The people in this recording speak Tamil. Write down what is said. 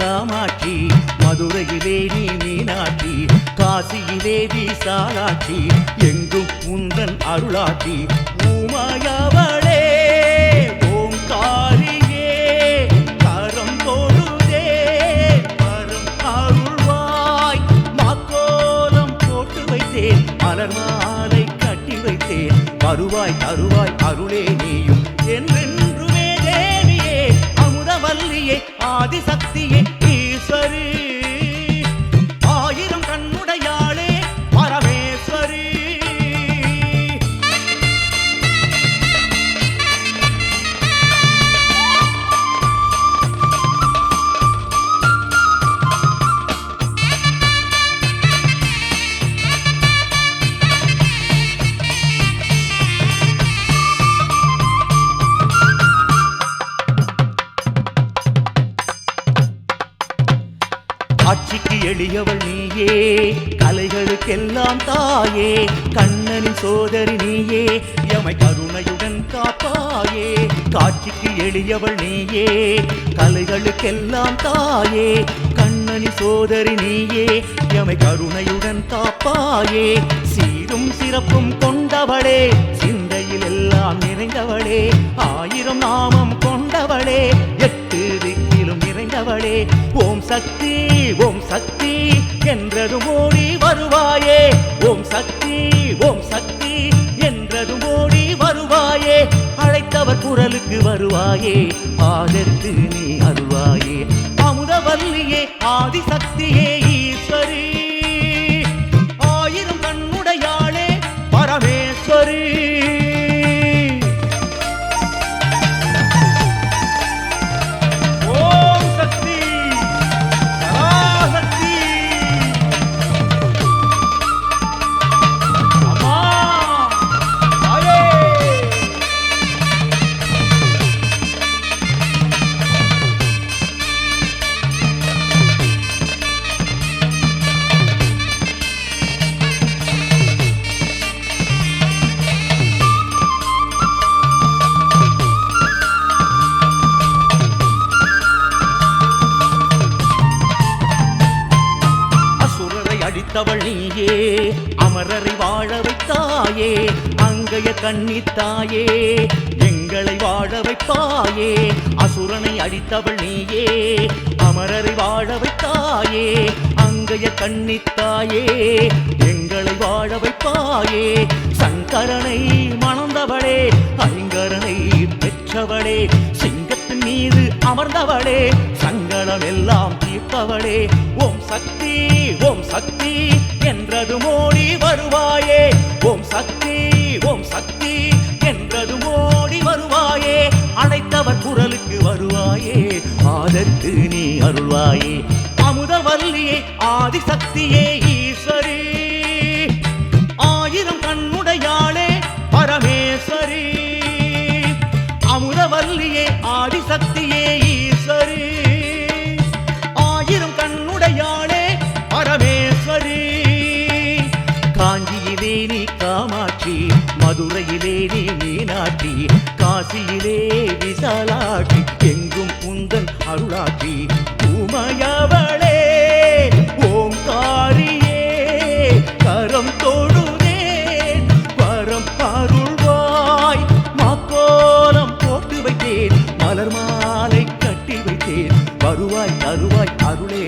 காமாட்சி மதுரையிலே நீ மீனாட்சி காசியிலே விசாலாட்சி எங்கும் உந்தன் அருளாட்சி. உமையவளே ஓங்காரியே கரம் தொழுதே வரும் அருள்வாய். மாக்கோலம் போட்டு வைத்தேன் மலர் மாலை கட்டி வைத்தேன். வருவாய் தருவாய் அருளே நீயும். என்று வள்ளியே ஆதிசக்தியே ஆட்சிக்கு எளியவள் நீயே கலைகளுக்கெல்லாம் தாயே கண்ணனின் சோதரி நீயே எமை கருணையுடன் காப்பாயே. காட்சிக்கு எளியவள் நீயே கலைகளுக்கெல்லாம் தாயே கண்ணனி சோதரி நீயே எமை கருணையுடன் காப்பாயே. சீரும் சிறப்பும் கொண்டவளே சிந்தையில் எல்லாம் நிறைந்தவளே ஆயிரம் நாமம் கொண்டவளே எட்டு திக்கிலும் ஓம் சக்தி ஓம் சக்தி என்றதும் ஓடி வருவாயே. ஓம் சக்தி ஓம் சக்தி என்றதும் ஓடி வருவாயே. அழைத்தவர் குரலுக்கு வருவாயே. ஆதற்கு நீ அருவாயே. அமுதவல்லியே ஆதிசக்தியே ஈஸ்வரி. அசுரரை நீயே அமரரை வாழ வைத்தாயே அங்கைய கண்ணித்தாயே எங்களை வாழ வைப்பாயே அசுரனை அடித்தவள் நீயே அமரரை வாழ வைத்தாயே அங்கைய கண்ணித்தாயே எங்களை வாழ வைப்பாயே சங்கரனை மணந்தவளே ஐங்கரனை பெற்றவளே சிங்கத்தின் மீது அமர்ந்தவளே சங்கடம் எல்லாம் தீர்ப்பவளே ஓம் சக்தி ஓம் சக்தி என்றது மோடி வருவாயே. ஓம் சக்தி ஓம் சக்தி என்றது மோடி வருவாயே. அழைத்தவர் குரலுக்கு வருவாயே. ஆதரித்து நீ அருள்வாயே. அமுதவல்லியே ஆதிசக்தியே ஈஸ்வரி. ஆயிரம் கண்ணுடையாளே பரமேஸ்வரி. அமுதவல்லியே ஆதிசக்தியே மதுரையிலே நீ மீனாட்சி காசியிலே விசாலாட்சி எங்கும் உந்தன் அருளாட்சி உமையவளே ஓங்காரியே கரம் தொழுதேன் வரம் அருள்வாய் மாக்கோலம் போட்டு வைத்தேன் மலர் மாலை கட்டி வைத்தேன் வருவாய் தருவாய் அருளே